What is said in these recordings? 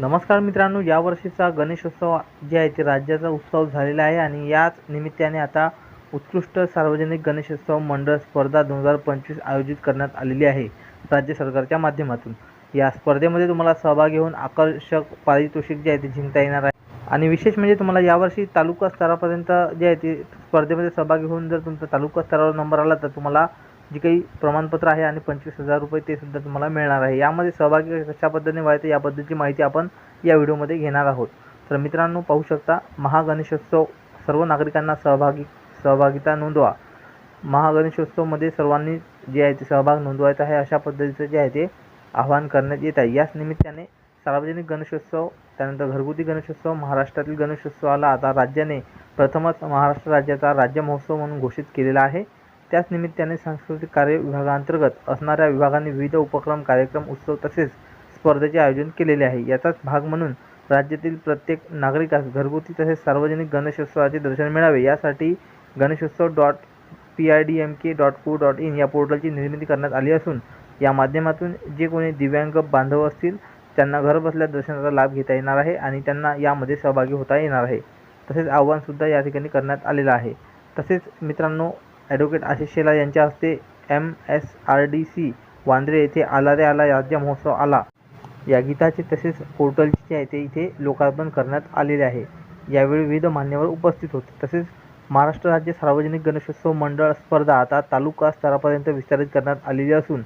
नमस्कार मित्रांनो यावर्षीचा गणेशोत्सव जे आहे ते राज्याचा उत्सव झालेला आहे आणि याच निमित्ताने आता उत्कृष्ट सार्वजनिक गणेशोत्सव मंडळ स्पर्धा दोन हजार पंचवीस आयोजित करण्यात आलेली आहे राज्य सरकारच्या माध्यमातून. या स्पर्धेमध्ये तुम्हाला सहभागी होऊन आकर्षक पारितोषिक जे आहे ते जिंकता येणार आहे. आणि विशेष म्हणजे तुम्हाला यावर्षी तालुका स्तरापर्यंत जे आहे ते स्पर्धेमध्ये सहभागी होऊन जर तुमचा तालुका स्तरावर नंबर आला तर तुम्हाला जी काही प्रमाणपत्र आहे आणि पंचवीस हजार रुपये ते सुद्धा तुम्हाला मिळणार आहे. यामध्ये सहभागी कशा पद्धतीने व्हायचं याबद्दलची माहिती आपण या व्हिडिओमध्ये घेणार आहोत. तर मित्रांनो पाहू शकता महागणेशोत्सव सर्व नागरिकांना सहभागी सहभागिता नोंदवा. महागणेशोत्सवमध्ये सर्वांनी जे आहे ते सहभाग नोंदवायचा आहे अशा पद्धतीचं जे आहे ते आवाहन करण्यात येत आहे. याच निमित्ताने सार्वजनिक गणेशोत्सव त्यानंतर घरगुती गणेशोत्सव महाराष्ट्रातील गणेशोत्सवाला आता राज्याने प्रथमच महाराष्ट्र राज्याचा राज्य महोत्सव म्हणून घोषित केलेला आहे. त्याच निमित्ताने सांस्कृतिक कार्य विभागांतर्गत असणाऱ्या विभागांनी विविध उपक्रम कार्यक्रम उत्सव तसेच स्पर्धेचे आयोजन केलेले आहे. याचाच भाग म्हणून राज्यातील प्रत्येक नागरिकास घरगुती तसेच सार्वजनिक गणेशोत्सवाचे दर्शन मिळावे. यासाठी Ganeshotsav dot P I D M K dot co dot in या पोर्टलची निर्मिती करण्यात आली असून या माध्यमातून जे कोणी दिव्यांग बांधव असतील त्यांना घरबसल्या दर्शनाचा लाभ घेता येणार आहे आणि त्यांना यामध्ये सहभागी होता येणार आहे. तसेच आव्हानसुद्धा या ठिकाणी करण्यात आलेलं आहे. तसेच मित्रांनो ॲडव्होकेट आशिष शेलार यांच्या हस्ते M S R D C Vandre येथे आला रे आला राज्य महोत्सव आला. या गीताचे तसेच पोर्टलचे जे आहे ते इथे लोकार्पण करण्यात आलेले आहे. यावेळी विविध मान्यवर उपस्थित होते. तसेच महाराष्ट्र राज्य सार्वजनिक गणेशोत्सव मंडळ स्पर्धा आता तालुका स्तरापर्यंत विस्तारित करण्यात आलेली असून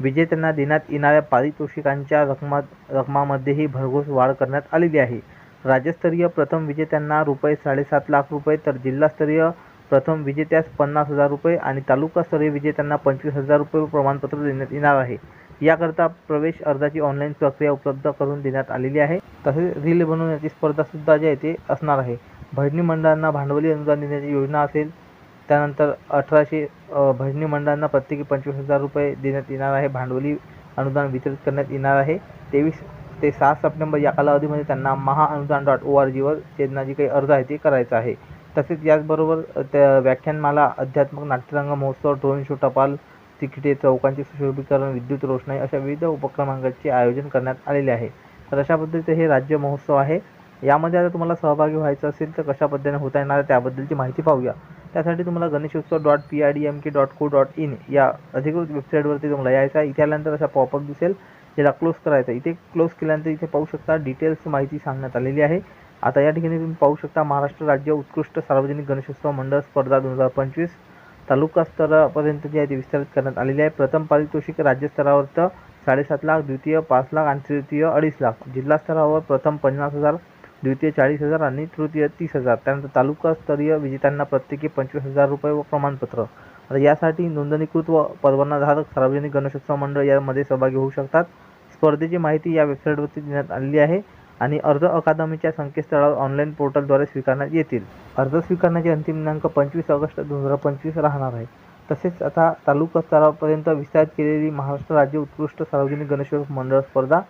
विजेत्यांना देण्यात येणाऱ्या पारितोषिकांच्या रकमा रकमामध्येही भरघोस वाढ करण्यात आलेली आहे. राज्यस्तरीय प्रथम विजेत्यांना रुपये साडेसात लाख रुपये तर जिल्हास्तरीय प्रथम विजेत्यास पन्नास हजार रुपये आणि तालुकास्तरीय विजेत्यांना पंचवीस हजार रुपये प्रमाणपत्र देण्यात येणार आहे. याकरता प्रवेश अर्जाची ऑनलाईन प्रक्रिया उपलब्ध करून देण्यात आलेली आहे. तसेच रील बनवण्याची स्पर्धासुद्धा जी आहे ते असणार आहे. भजनी मंडळांना भांडवली अनुदान देण्याची योजना असेल त्यानंतर अठराशे भजनी मंडळांना प्रत्येकी पंचवीस हजार रुपये देण्यात येणार आहे. भांडवली अनुदान वितरित करण्यात येणार आहे. तेवीस ते सहा सप्टेंबर या कालावधीमध्ये त्यांना महाअनुदान डॉट ओ आर जीवर त्यांना जी काही अर्ज आहे ते करायचा आहे. तसेच याचबरोबर त्या व्याख्यानमाला अध्यात्मक नाट्यरंग महोत्सव ड्रोन शो टपाल तिकिटे चौकांचे सुशोभीकरण विद्युत रोषणाई अशा विविध उपक्रमांचे आयोजन करण्यात आलेले आहे. तर अशा पद्धतीचे हे राज्य महोत्सव आहे. यामध्ये आता तुम्हाला सहभागी व्हायचं असेल तर कशा पद्धतीने होता येणार आहे त्याबद्दलची माहिती पाहूया. त्यासाठी तुम्हाला Ganeshotsav dot P I D M K dot co dot in या अधिकृत वेबसाईटवरती तुम्हाला यायचं आहे. इथे आल्यानंतर असा पॉपअप दिसेल. याला क्लोज करायचा इथे क्लोज केल्यानंतर इथे पाहू शकता डिटेल्स माहिती सांगण्यात आलेली आहे. आता या ठिकाणी तुम्ही पाहू शकता महाराष्ट्र राज्य उत्कृष्ट सार्वजनिक गणेशोत्सव मंडळ स्पर्धा दोन हजार पंचवीस तालुका स्तरापर्यंत जी आहे ती विस्तारित करण्यात आलेली आहे. प्रथम पारितोषिक राज्यस्तरावर तर साडेसात लाख द्वितीय पाच लाख आणि तृतीय अडीच लाख. जिल्हा स्तरावर प्रथम पन्नास हजार द्वितीय चाळीस हजार आणि तृतीय तीस हजार. त्यानंतर तालुकास्तरीय विजेत्यांना प्रत्येकी पंचवीस हजार रुपये व प्रमाणपत्र. आता यासाठी नोंदणीकृत व परवानाधारक सार्वजनिक गणेशोत्सव मंडळ यामध्ये सहभागी होऊ शकतात. स्पर्धेची माहिती या वेबसाईटवरती देण्यात आलेली आहे. आणि अर्ज अकादमीच्या संकेतस्थळावर ऑनलाईन पोर्टलद्वारे स्वीकारण्यात येतील. अर्ज स्वीकारण्याचे अंतिम दिनांक पंचवीस ऑगस्ट दोन हजार पंचवीस राहणार आहे. तसेच आता तालुका स्तरापर्यंत विस्तारित केलेली महाराष्ट्र राज्य उत्कृष्ट सार्वजनिक गणेशोत्सव मंडळ स्पर्धा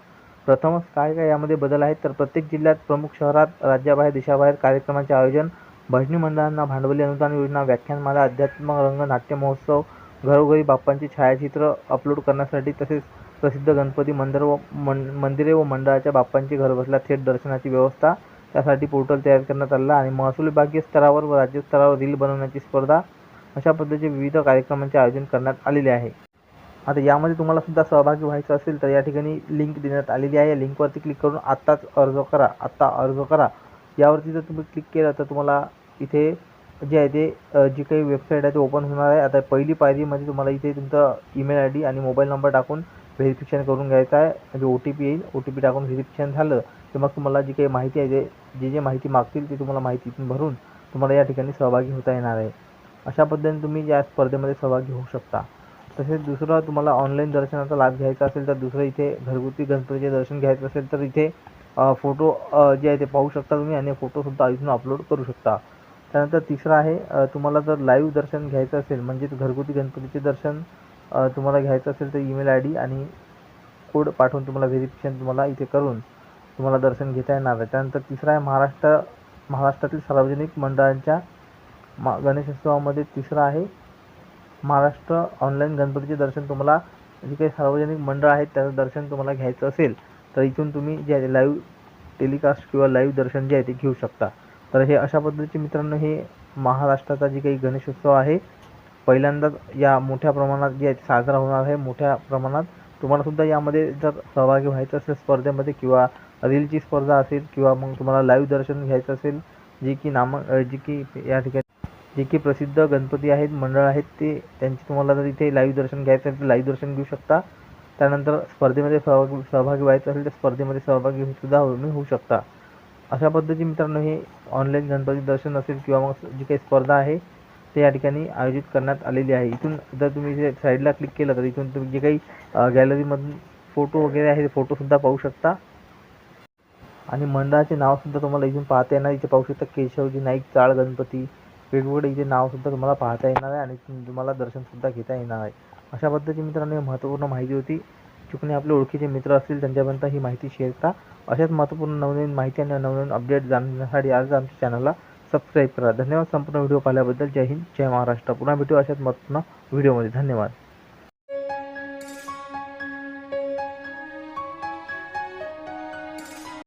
प्रथमच काय काय यामध्ये बदल आहेत तर प्रत्येक जिल्ह्यात प्रमुख शहरात राज्याबाहेर देशाबाहेर कार्यक्रमांचे आयोजन भजनी मंडळांना भांडवली अनुदान योजना व्याख्यानमाला अध्यात्म रंग नाट्य महोत्सव घरोघरी बाप्पांची छायाचित्र अपलोड करण्यासाठी तसेच प्रसिद्ध गणपती मंदिर व मं मंदिरे व मंडळाच्या बाप्पांची घरबसल्या थेट दर्शनाची व्यवस्था त्यासाठी पोर्टल तयार करण्यात आला आणि महसूल विभागीय स्तरावर व राज्यस्तरावर रील बनवण्याची स्पर्धा अशा पद्धतीचे विविध कार्यक्रमांचे आयोजन करण्यात आलेले आहे. आता यामध्ये तुम्हाला सुद्धा सहभागी व्हायचं असेल तर या ठिकाणी लिंक देण्यात आलेली आहे. या लिंकवरती क्लिक करून आत्ताच अर्ज करा. आत्ता अर्ज करा. यावरती जर तुम्ही क्लिक केलं तर तुम्हाला इथे जे आहे ते जी काही वेबसाईट आहे ते ओपन होणार आहे. आता पहिली पायरीमध्ये म्हणजे तुम्हाला इथे तुमचा ईमेल आय डी आणि मोबाईल नंबर टाकून व्हेरिफिकेशन करून घ्यायचं आहे. म्हणजे ओ टी पी येईल. ओ टी पी टाकून व्हेरिफिकेशन झालं तर मग तुम्हाला जी काही माहिती आहे जे जे जे माहिती मागतील ती तुम्हाला माहितीतून भरून तुम्हाला या ठिकाणी सहभागी होता येणार आहे. अशा पद्धतीने तुम्ही या स्पर्धेमध्ये सहभागी होऊ शकता. तसेच दुसरं तुम्हाला ऑनलाईन दर्शनाचा लाभ घ्यायचा असेल तर दुसरं इथे घरगुती गणपतीचे दर्शन घ्यायचं असेल तर इथे फोटो जे आहे ते पाहू शकता तुम्ही आणि फोटोसुद्धा इथून अपलोड करू शकता. त्यानंतर तिसरं आहे तुम्हाला जर लाईव्ह दर्शन घ्यायचं असेल म्हणजेच घरगुती गणपतीचे दर्शन तुम्हाला घ्यायचं असेल तर ईमेल आय डी आणि कोड पाठवून तुम्हाला व्हेरिफिकेशन तुम्हाला इथे करून तुम्हाला दर्शन घेता येणार आहे. त्यानंतर तिसरं आहे महाराष्ट्र महाराष्ट्रातील सार्वजनिक मंडळांच्या मा गणेशोत्सवामध्ये तिसरा आहे महाराष्ट्र ऑनलाईन गणपतीचे दर्शन तुम्हाला जे काही सार्वजनिक मंडळ आहेत त्याचं दर्शन तुम्हाला घ्यायचं असेल तर इथून तुम्ही जे आहे लाईव्ह टेलिकास्ट किंवा लाईव्ह दर्शन जे आहे ते घेऊ शकता. तर हे अशा पद्धतीचे मित्रांनो हे महाराष्ट्राचा जे काही गणेशोत्सव आहे पहिल्यांदाच या मोठ्या प्रमाणात जे साजरा होणार आहे मोठ्या प्रमाणात तुम्हाला सुद्धा यामध्ये जर सहभागी व्हायचं असेल स्पर्धेमध्ये किंवा रीलची स्पर्धा असेल किंवा मग तुम्हाला लाईव्ह दर्शन घ्यायचं असेल जे की नाम जी की या ठिकाणी जे की प्रसिद्ध गणपती आहेत मंडळ आहेत ते त्यांची तुम्हाला जर इथे लाईव्ह दर्शन घ्यायचं असेल तर लाईव्ह दर्शन घेऊ शकता. त्यानंतर स्पर्धेमध्ये सहभागी सहभागी व्हायचं असेल तर स्पर्धेमध्ये सहभागी सुद्धा तुम्ही होऊ शकता. अशा पद्धती मित्रांनो हे ऑनलाईन गणपती दर्शन असेल किंवा मग जी काही स्पर्धा आहे ते या ठिकाणी आयोजित करण्यात आलेली आहे. इथून जर तुम्ही इथे साईडला क्लिक केलं तर इथून तुम्ही जे काही गॅलरीमधून फोटो वगैरे आहे ते फोटोसुद्धा पाहू शकता. आणि मंडळाचे नावसुद्धा तुम्हाला इथून पाहता येणार. इथे पाहू शकता केशवजी नाईक चाळ गणपती वेगवेगळे इथे नावसुद्धा तुम्हाला पाहता येणार आहे आणि तुम्हाला दर्शनसुद्धा घेता येणार आहे. अशा पद्धतीची मित्रांनो महत्त्वपूर्ण माहिती होती. चुकणे आपले ओळखीचे मित्र असतील त्यांच्यापर्यंत ही माहिती शेअर करा. अशाच महत्त्वपूर्ण नवनवीन माहिती आणि नवनवीन अपडेट जाणण्यासाठी आज आमच्या चॅनलला सबस्क्राईब करा. धन्यवाद संपूर्ण व्हिडिओ पाहिल्याबद्दल. जय हिंद. जय महाराष्ट्र. पुन्हा भेटू अशाच महत्त्वपूर्ण व्हिडिओमध्ये. धन्यवाद.